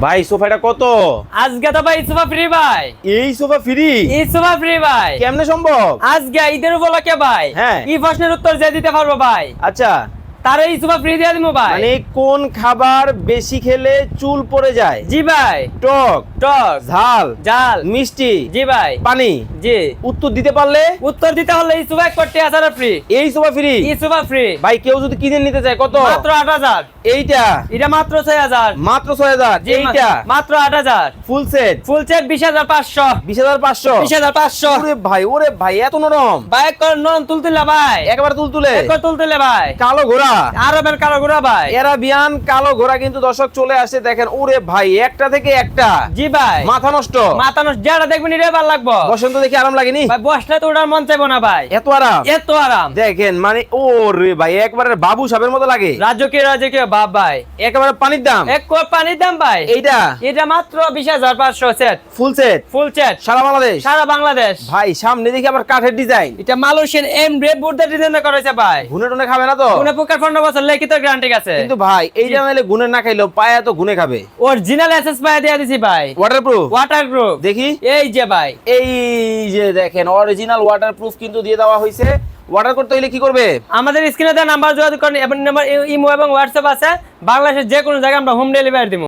ভাই সোফাটা কত? আজকে তো ভাই সোফা ফ্রি ভাই। এই সোফা ফ্রি এই সোফা ফ্রি ভাই। কেমনে সম্ভব? আজকে ঈদের উপলক্ষে ভাই। হ্যাঁ। এই প্রশ্নের উত্তর যে দিতে পারব ভাই? আচ্ছা। তার এই সোফা ফ্রি দিয়ে দিব ভাই। মানে কোন খাবার বেশি খেলে চুল পড়ে যায়? জি ভাই। টক। টক ঝাল জাল মিষ্টি জি ভাই। পানি। জি। উত্তর দিতে পারলে? উত্তর দিতে হলে এই এক কোটি হাজার ফ্রি এই সোফা ফ্রি এই সোফা ফ্রি ভাই কেউ যদি কিনে নিতে চায় কত? মাত্র আট হাজার। এইটা? এটা মাত্র ছয় হাজার। মাত্র ছয় হাজার। জি, এইটা? মাত্র আট হাজার। ফুল সেট ফুল সেট বিশ হাজার পাঁচশো। বিশ হাজার পাঁচশো? বিশ হাজার পাঁচশো। ওরে ভাই ওরে ভাই এত নরম। বাইক কর নন তুলতুলে ভাই। একেবারে তুল তুলে এক তুলতুলে ভাই। কালো ঘোড়া? আরবের কালো ঘোড়া ভাই। এরাবিয়ান কালো ঘোড়া কিন্তু দর্শক চলে আসে দেখেন ওরে ভাই একটা থেকে একটা। জি ভাই। মাথা নষ্ট। মাথা নষ্ট যেটা দেখবেন এটা ভালো লাগবো। বসন্ত দেখে আরাম লাগেনি? ভাই বসলে তো ওটার মন চাইব না ভাই। এত আরাম? এত আরাম। দেখেন মানে ও রে ভাই একবারে বাবু সাপের মতো লাগে। রাজকীয় রাজকীয় বাপ ভাই। একেবারে পানির দাম। এক কোপ পানির দাম ভাই। এইটা? এটা মাত্র বিশ হাজার পাঁচশো set full set full set সারা বাংলাদেশ? সারা বাংলাদেশ। ভাই সামনে দেখি আবার কাঠের ডিজাইন এটা মালয়েশিয়ান এম রেড বুর্দা ডিজাইন করেছে ভাই। ঘুনে টুনে খাবে না তো? কোনে পোকার পনেরো বছর লিখিত গ্যারান্টি আছে। কিন্তু ভাই এইটা নাইলে গুনে না খাইলেও পায়া তো গুনে খাবে। অরিজিনাল এসএস পাই দিয়ে দিছি ভাই। ওয়াটারপ্রুফ ওয়াটারপ্রুফ দেখি। এই যে ভাই। এই যে দেখেন অরিজিনাল ওয়াটারপ্রুফ কিন্তু দিয়ে দেওয়া হয়েছে। ওয়াটার করতে হলে কি করবে? আমাদের স্ক্রিনে দেওয়া নাম্বার যোগাযোগ করেন। এবং নাম্বার ইমো এবং হোয়াটসঅ্যাপ আছে। বাংলাদেশের যে কোনো জায়গায় আমরা হোম ডেলিভারি দিব।